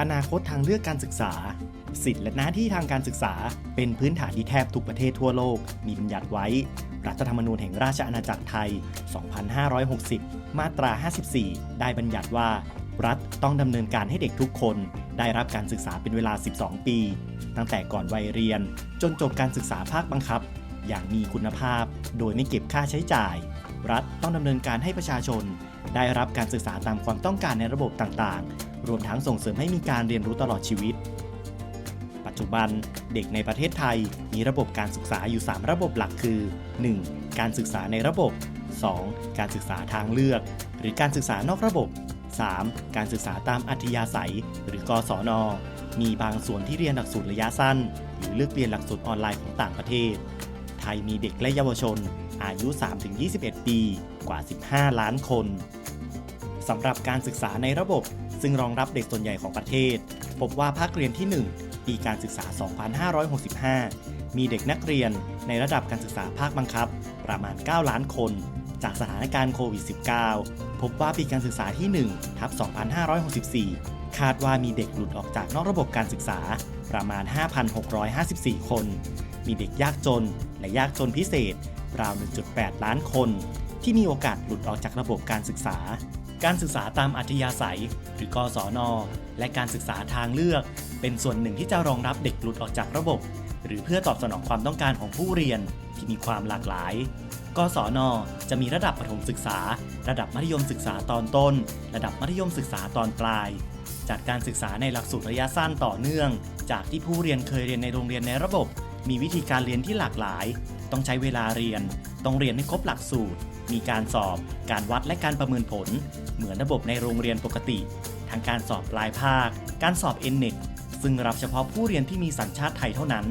อนาคตทางเลือกการศึกษา สิทธิและหน้าที่ทางการศึกษา เป็นพื้นฐานที่แทบทุกประเทศทั่วโลก มีบัญญัติไว้ รัฐธรรมนูญแห่งราชอาณาจักรไทย 2560 มาตรา 54 ได้บัญญัติว่า รัฐต้องดำเนินการให้เด็กทุกคน ได้รับการศึกษาเป็นเวลา 12 ปี ตั้งแต่ก่อนวัยเรียน จนจบการศึกษาภาคบังคับ อย่างมีคุณภาพ โดยไม่เก็บค่าใช้จ่าย รัฐต้องดำเนินการให้ประชาชน ได้รับการศึกษาตามความต้องการในระบบต่างๆ รวมทั้งส่งเสริมให้มีการเรียนรู้ตลอดชีวิต ปัจจุบันเด็กในประเทศไทยมีระบบการศึกษาอยู่ 3 ระบบหลักคือ 1. การศึกษาในระบบ 2. การศึกษาทางเลือก หรือการศึกษานอกระบบ 3. การศึกษาตามอัธยาศัย หรือกศน มีบางส่วนที่เรียนหลักสูตรระยะสั้น หรือเลือกเรียนหลักสูตรออนไลน์ของต่างประเทศ ไทยมีเด็กและเยาวชน อายุ 3-21 ปี กว่า 15 ล้านคน สำหรับการศึกษาในระบบ ซึ่งรองรับเด็กส่วนใหญ่ของประเทศ พบว่าภาคเรียนที่ 1 ปีการศึกษา 2565 มีเด็กนักเรียนในระดับการศึกษาภาคบังคับ ประมาณ 9 ล้านคน จากสถานการณ์โควิด -19 พบว่าปีการศึกษาที่1ทับ2564 คาดว่ามีเด็กหลุดออกจากนอกระบบการศึกษาประมาณ 5,654 คน มีเด็กยากจนและยากจนพิเศษราว 1.8 ล้านคน ที่มีโอกาสหลุดออกจากระบบการศึกษา การศึกษาตามอัธยาศัย หรือกศน และการศึกษาทางเลือก เป็นส่วนหนึ่งที่จะรองรับเด็กหลุดออกจากระบบ หรือเพื่อตอบสนองความต้องการของผู้เรียนที่มีความหลากหลาย กศน จะมีระดับประถมศึกษา ระดับมัธยมศึกษาตอนต้น ระดับมัธยมศึกษาตอนปลาย จัดการศึกษาในหลักสูตรระยะสั้นต่อเนื่อง จากที่ผู้เรียนเคยเรียนในโรงเรียนในระบบ มีวิธีการเรียนที่หลากหลาย ต้องใช้เวลาเรียน ต้องเรียนให้ครบหลักสูตร มีการสอบ การวัดและการประเมินผล เหมือนระบบในโรงเรียนปกติ ทั้งการสอบปลายภาค การสอบ n n e t ซึ่งรับเฉพาะผู้เรียนที่มีสัญชาติไทยเท่านั้น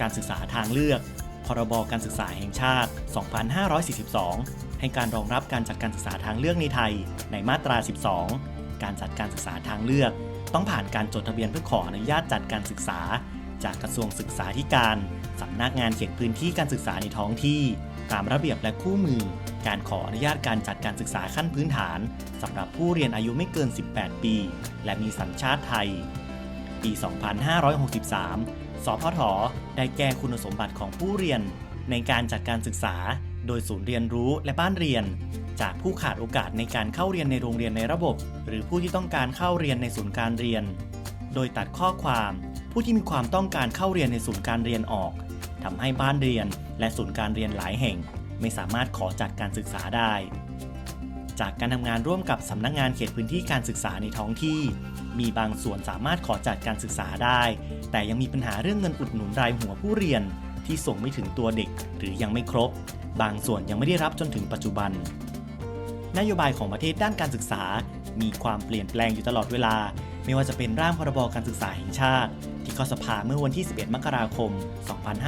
การศึกษาทางเลือก พรบการศึกษาแห่งชาติ 2542 ให้การรองรับการจัดการศึกษาทางเลือกในไทย ในมาตรา 12 การจัดการศึกษาทางเลือก ต้องผ่านการจดทะเบียนเพื่อขออนุญาตจัดการศึกษา จากกระทรวงศึกษาธิการ สำนักงานเขตพื้นที่การศึกษาในท้องที่ ตามระเบียบและคู่มือ การขออนุญาตการจัดการศึกษาขั้นพื้นฐานสำหรับผู้เรียนอายุไม่เกิน 18 ปี และมีสัญชาติไทย ปี 2563 สพท ได้แก้คุณสมบัติของผู้เรียน ในการจัดการศึกษา โดยศูนย์เรียนรู้และบ้านเรียน จากผู้ขาดโอกาสในการเข้าเรียนในโรงเรียนในระบบ หรือผู้ที่ต้องการเข้าเรียนในศูนย์การเรียน โดยตัดข้อความ ผู้ที่มีความต้องการเข้าเรียนในศูนย์การเรียนออกทำให้บ้านเรียน และศูนย์การเรียนหลายแห่งไม่สามารถขอจัดการศึกษาได้ จากการทำงานร่วมกับสำนักงงานเขตพื้นที่การศึกษาในท้องที่ มีบางส่วนสามารถขอจัดการศึกษาได้ แต่ยังมีปัญหาเรื่องเงินอุดหนุนรายหัวผู้เรียนที่ส่งไม่ถึงตัวเด็กหรือยังไม่ครบ บางส่วนยังไม่ได้รับจนถึงปัจจุบัน นโยบายของประเทศด้านการศึกษา มีความเปลี่ยนแปลงอยู่ตลอดเวลา ไม่ว่าจะเป็นร่างพรบการศึกษาแห่งชาติ ที่เข้าสภาเมื่อวันที่ 11 มกราคม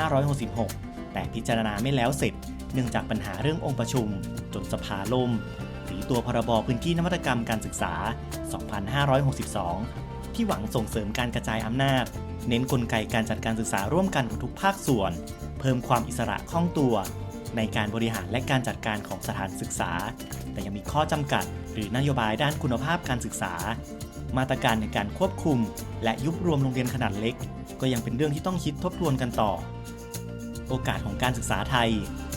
2566 แต่พิจารณาไม่แล้วเสร็จ เนื่องจากปัญหาเรื่ององค์ประชุม จนสภาล่มหรือตัวพรบพื้นที่นวัตกรรมการศึกษา 2562 ที่หวังส่งเสริมการกระจายอำนาจ เน้นนกลไกการจัดการศึกษาร่วมกันของทุกภาคส่วน เพิ่มความอิสระคล่องตัว ในการบริหารและการจัดการของสถานศึกษา แต่ยังมีข้อจำกัด หรือนโยบายด้านคุณภาพการศึกษา มาตรการในการควบคุม และยุบรวมโรงเรียนขนาดเล็ก ก็ยังเป็นเรื่องที่ต้องคิดทบทวนกันต่อ โอกาสของการศึกษาไทย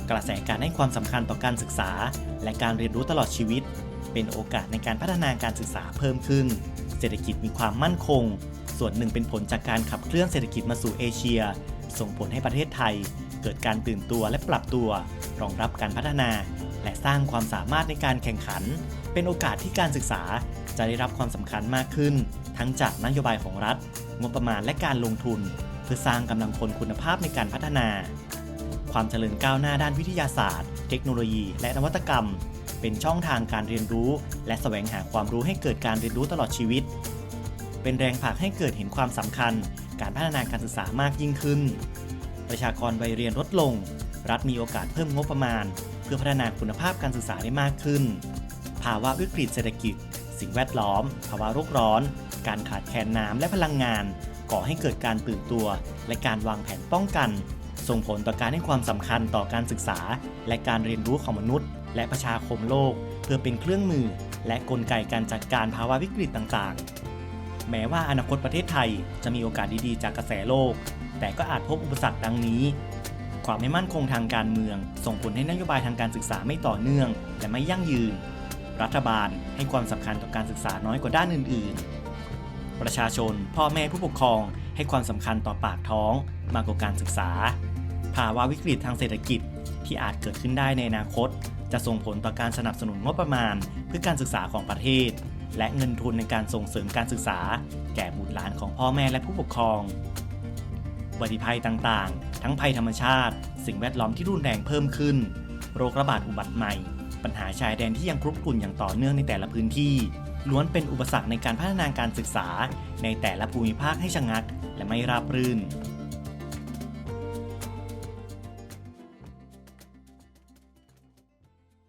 กระแสการให้ความสำคัญต่อการศึกษา และการเรียนรู้ตลอดชีวิต เป็นโอกาสในการพัฒนาการศึกษาเพิ่มขึ้น เศรษฐกิจมีความมั่นคง ส่วนหนึ่งเป็นผลจากการขับเคลื่อนเศรษฐกิจมาสู่เอเชีย ส่งผลให้ประเทศไทย เกิดการตื่นตัวและปรับตัว รองรับการพัฒนา และสร้างความสามารถในการแข่งขัน เป็นโอกาสที่การศึกษาจะได้รับความสำคัญมากขึ้น ทั้งจากนโยบายของรัฐ งบประมาณและการลงทุน พื่อสร้างกำลังคนคุณภาพในการพัฒนา ความเจริญก้าวหน้าด้านวิทยาศาสตร์ เทคโนโลยี และนวัตกรรม เป็นช่องทางการเรียนรู้ และแสวงหาความรู้ให้เกิดการเรียนรู้ตลอดชีวิต เป็นแรงผลักให้เกิดเห็นความสำคัญ การพัฒนาการศึกษามากยิ่งขึ้น ประชากรวัยเรียนลดลง รัฐมีโอกาสเพิ่มงบประมาณ เพื่อพัฒนาคุณภาพการศึกษาได้มากขึ้น ภาวะวิกฤตเศรษฐกิจ สิ่งแวดล้อม ภาวะโลกร้อน การขาดแคลนน้ำและพลังงาน ก่อให้เกิดการตื่นตัว และการวางแผนป้องกัน ส่งผลต่อการให้ความสำคัญต่อการศึกษา และการเรียนรู้ของมนุษย์ และประชาคมโลก เพื่อเป็นเครื่องมือ และกลไกการจัดการภาวะวิกฤตต่างๆ แม้ว่าอนาคตประเทศไทยจะมีโอกาสดีๆ จากกระแสโลก แต่ก็อาจพบอุปสรรคดังนี้ความไม่มั่นคงทางการเมือง ส่งผลให้นโยบายทางการศึกษาไม่ต่อเนื่อง และไม่ยั่งยืน รัฐบาลให้ความสำคัญต่อการศึกษาน้อยกว่าด้านอื่นๆ ประชาชน พ่อแม่ผู้ปกครอง ให้ความสำคัญต่อปากท้องมากกว่าการศึกษา ภาวะวิกฤตทางเศรษฐกิจที่อาจเกิดขึ้นได้ในอนาคต จะส่งผลต่อการสนับสนุนงบประมาณ เพื่อการศึกษาของประเทศ และเงินทุนในการส่งเสริมการศึกษา แก่บุตรหลานของพ่อแม่และผู้ปกครองอุบัติภัยต่างๆ ทั้งภัยธรรมชาติ สิ่งแวดล้อมที่รุนแรงเพิ่มขึ้น โรคระบาดอุบัติใหม่ ปัญหาชายแดนที่ยังครุกรุ่นอย่างต่อเนื่องในแต่ละพื้นที่ ล้วนเป็นอุปสรรคในการพัฒนาการศึกษาในแต่ละภูมิภาคให้ชะงัก และไม่ราบรื่น